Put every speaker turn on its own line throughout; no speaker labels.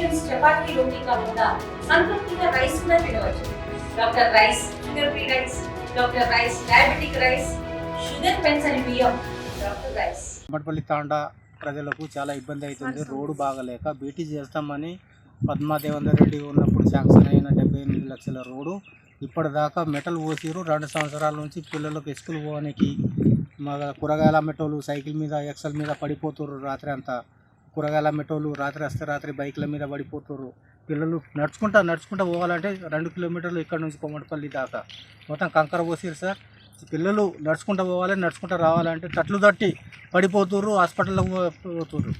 Patients chapati రోటీ కాకుండా సంతృప్తిగా rice కూడా తినవచ్చు. Doctor rice sugar free rice doctor rice diabetic rice sugar పెన్సని బియ్యం డాక్టర్ రైస్.
మటపల్లి తాండా ప్రజలకు చాలా ఇబ్బంది అవుతుంది. రోడ్డు బాగలేక బీటీ చేస్తామని పద్మా రెడ్డి ఉన్నప్పుడు శాంక్షన్ అయిన డెబ్బై ఎనిమిది లక్షల రోడ్డు ఇప్పటిదాకా మెటల్ పోసిరు రెండు సంవత్సరాల నుంచి పిల్లలకు ఎస్కులు పోవడానికి మా కూరగాయల అమ్మేటోళ్ళు సైకిల్ మీద ఎక్సల్ మీద పడిపోతున్నారు రాత్రి అంతా. కూరగాయల అమ్మేటోళ్ళు రాత్రి వస్తే రాత్రి బైక్ల మీద పడిపోతుర్రు పిల్లలు నడుచుకుంటా నడుచుకుంటా పోవాలంటే రెండు కిలోమీటర్లు ఇక్కడ నుంచి కొమ్మటిపల్లి దాకా. మొత్తం కంకర పోసిరు సార్. పిల్లలు నడుచుకుంటూ పోవాలి నడుచుకుంటూ రావాలంటే తట్లు తట్టి పడిపోతుర్రు హాస్పిటల్లో పోతుర్రు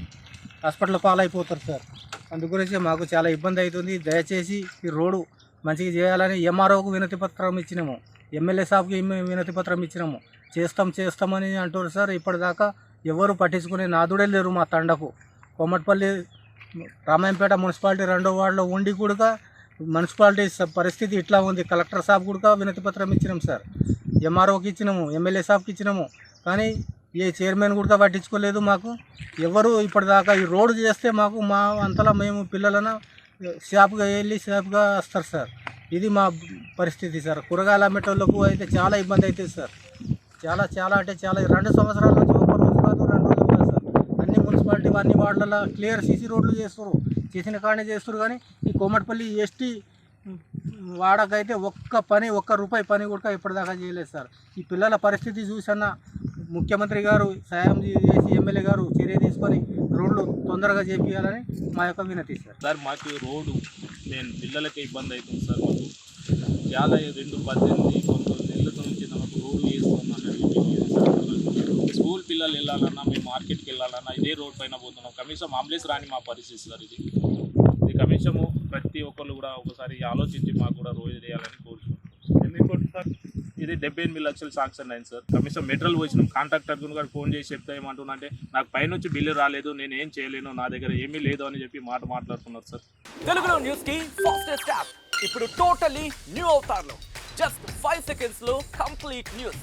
హాస్పిటల్ పాలైపోతారు సార్. అందు గురించి మాకు చాలా ఇబ్బంది అవుతుంది దయచేసి ఈ రోడ్డు మంచిగా చేయాలని ఎంఆర్ఓకు వినతి పత్రం ఇచ్చినాము. ఎమ్మెల్యే సాబ్కి వినతి పత్రం ఇచ్చినాము. చేస్తాం చేస్తామని అంటారు సార్. ఇప్పటిదాకా ఎవరు పట్టించుకునే నాదుడే లేరు మా తండకు. కొమ్మటిపల్లి రామాయంపేట మున్సిపాలిటీ రెండో వార్డులో ఉండి కూడా మున్సిపాలిటీ పరిస్థితి ఇట్లా ఉంది. కలెక్టర్ సాబ్ కూడా వినతి పత్రం ఇచ్చినాం సార్. ఎంఆర్ఓకి ఇచ్చినాము ఎమ్మెల్యే సాబ్కి ఇచ్చినాము. కానీ ఏ చైర్మన్ కూడా పట్టించుకోలేదు మాకు. ఎవరు ఇప్పటిదాకా ఈ రోడ్డు చేస్తే మాకు మా అంతలా మేము పిల్లలను షాప్గా వెళ్ళి షాప్గా వస్తారు సార్. ఇది మా పరిస్థితి సార్. కూరగాయల అమ్మేటోళ్ళకు అయితే చాలా ఇబ్బంది అవుతుంది సార్. చాలా చాలా అంటే చాలా. రెండు సంవత్సరాల నుంచి ఒక రోజు కాదు రెండు రోజులు కాదు సార్ అన్ని మున్సిపాలిటీ అన్ని వార్డులలో క్లియర్ సీసీ రోడ్లు చేస్తారు చేసిన కాడనే చేస్తారు కానీ ఈ కోమటిపల్లి ఎస్టీ వాడకైతే ఒక్క పని ఒక్క రూపాయి పని కూడా ఇప్పటిదాకా చేయలేదు సార్. ఈ పిల్లల పరిస్థితి చూసన్న ముఖ్యమంత్రి గారు సాయం చేసి ఎమ్మెల్యే గారు చర్య తీసుకొని రోడ్లు తొందరగా చేపించాలని మా యొక్క వినతి సార్.
సార్ మాకు రోడ్డు నేను పిల్లలకి ఇబ్బంది అవుతుంది సార్. మాకు చాలా రెండు పద్దెనిమిది పంతొమ్మిది నెలల నుంచి మాకు రోడ్డు వేస్తున్నాను స్కూల్ పిల్లలు వెళ్ళాలన్నా మేము మార్కెట్కి వెళ్ళాలన్నా ఇదే రోడ్ పైన పోతున్నాం. కనీసం అంబులెన్స్ రాని మా పరిస్థితి సార్ ఇది. ఇది కనీసము ప్రతి ఒక్కరు కూడా ఒకసారి ఆలోచించి మాకు కూడా రోజు చేయాలని కోరుకుంటున్నాం. ఎందుకంటే సార్? ఇది డెబ్బై ఎనిమిది లక్షలు శాంక్షన్ అయింది సార్. కనీసం మెటీరియల్ వచ్చినాం కాంట్రాక్టర్ కూడా ఫోన్ చేసి చెప్తే ఏమంటున్నా అంటే నాకు పైనుంచి బిల్లు రాలేదు నేను ఏం చేయలేను నా దగ్గర ఏమీ లేదు అని చెప్పి మాట మాట్లాడుతున్నారు సార్.
తెలుగులో న్యూస్కి ఫాస్టెస్ట్ యాప్ ఇప్పుడు టోటలీ న్యూ అవతార్లో జస్ట్ ఫైవ్ సెకండ్స్లో కంప్లీట్ న్యూస్